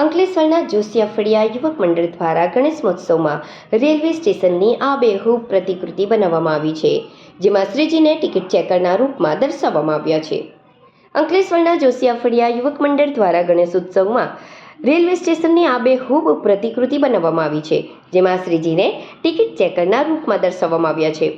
અંકલેશ્વરના જોશિયા ફળિયા યુવક મંડળ દ્વારા ગણેશ મહોત્સવમાં રેલવે સ્ટેશનની આબેહૂબ પ્રતિકૃતિ બનાવવામાં આવી છે, જેમાં શ્રીજીને ટિકિટ ચેકરના રૂપમાં દર્શાવવામાં આવ્યા છે. અંકલેશ્વરના જોશિયા ફળિયા યુવક મંડળ દ્વારા ગણેશ ઉત્સવમાં રેલવે સ્ટેશનની આબેહૂબ પ્રતિકૃતિ બનાવવામાં આવી છે, જેમાં શ્રીજીને ટિકિટ ચેકરના રૂપમાં દર્શાવવામાં આવ્યા છે.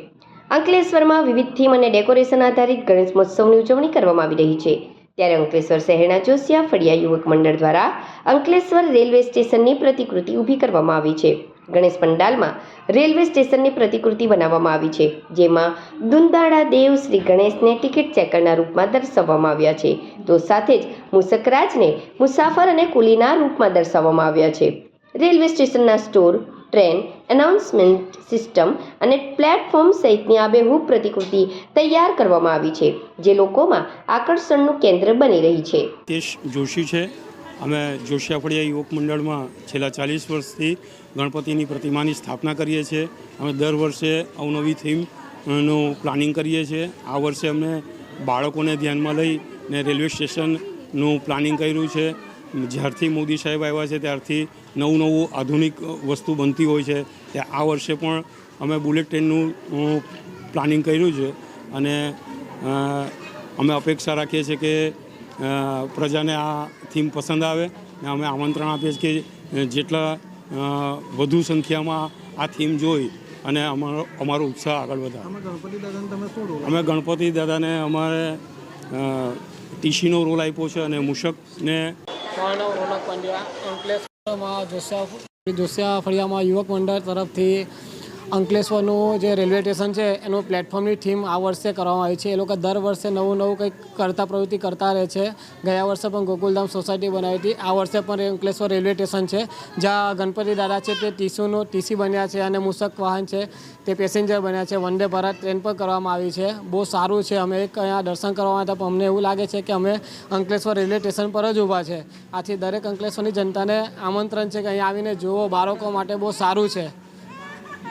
અંકલેશ્વરમાં વિવિધ થીમ અને ડેકોરેશન આધારિત ગણેશ મહોત્સવની ઉજવણી કરવામાં આવી રહી છે. ત્યારે અંકલેશ્વર શહેરના જોશિયા ફળિયા યુવક મંડળ દ્વારા અંકલેશ્વર રેલવે સ્ટેશનની પ્રતિકૃતિ ઊભી કરવામાં આવી છે. ગણેશ પંડાલમાં રેલવે સ્ટેશનની પ્રતિકૃતિ બનાવવામાં આવી છે, જેમાં દુંદાળા દેવ શ્રી ગણેશને ટિકિટ ચેકરના રૂપમાં દર્શાવવામાં આવ્યા છે. તો સાથે જ મુસકરાજને મુસાફર અને કુલીના રૂપમાં દર્શાવવામાં આવ્યા છે. રેલવે સ્ટેશનના સ્ટોર ટ્રેન એનાઉન્સમેન્ટ સિસ્ટમ અને પ્લેટફોર્મ સહિતની આબેહૂબ પ્રતિકૃતિ તૈયાર કરવામાં આવી છે, જે લોકોમાં આકર્ષણનું કેન્દ્ર બની રહી છે. તેશ જોશી છે. અમે જોશિયાફળિયા યુવક મંડળમાં છેલ્લા ચાલીસ વર્ષથી ગણપતિની પ્રતિમાની સ્થાપના કરીએ છીએ. અમે દર વર્ષે અવનવી થીમનું પ્લાનિંગ કરીએ છીએ. આ વર્ષે અમે બાળકોને ધ્યાનમાં લઈ ને રેલવે સ્ટેશનનું પ્લાનિંગ કર્યું છે. જ્યારથી મોદી સાહેબ આવ્યા છે ત્યારથી નવું નવું આધુનિક વસ્તુ બનતી હોય છે. તે આ વર્ષે પણ અમે બુલેટ ટ્રેનનું પ્લાનિંગ કર્યું છે અને અમે અપેક્ષા રાખીએ છીએ કે પ્રજાને આ થીમ પસંદ આવે ને અમે આમંત્રણ આપીએ છીએ કે જેટલા વધુ સંખ્યામાં આ થીમ જોઈ અને અમારો અમારો ઉત્સાહ આગળ વધારે. અમે ગણપતિ દાદાને અમારે ટીસીનો રોલ આપ્યો છે અને મૂષકને માનવ રોનક પંડ્યા અંકલેશ્વરમાં જોશિયા જોશિયા ફળિયામાં યુવક મંડળ તરફથી અંકલેશ્વરનું જે રેલવે સ્ટેશન છે, એનું પ્લેટફોર્મની થીમ આ વર્ષે કરવામાં આવી છે. એ લોકો દર વર્ષે નવું નવું કંઈક કરતા પ્રવૃત્તિ કરતા રહે છે. ગયા વર્ષે પણ ગોકુલધામ સોસાયટી બનાવી હતી. આ વર્ષે પણ અંકલેશ્વર રેલવે સ્ટેશન છે, જ્યાં ગણપતિ દાદા છે, તે ટીસુનું, ટીસી બન્યા છે અને મૂસક વાહન છે, તે પેસેન્જર બન્યા છે. વંદે ભારત ટ્રેન પણ કરવામાં આવી છે. બહુ સારું છે. અમે એક અહીંયા દર્શન કરવામાં હતા, પણ અમને એવું લાગે છે કે અમે અંકલેશ્વર રેલવે સ્ટેશન પર જ ઊભા છે. આથી દરેક અંકલેશ્વરની જનતાને આમંત્રણ છે કે અહીંયા આવીને જુઓ. બાળકો માટે બહુ સારું છે.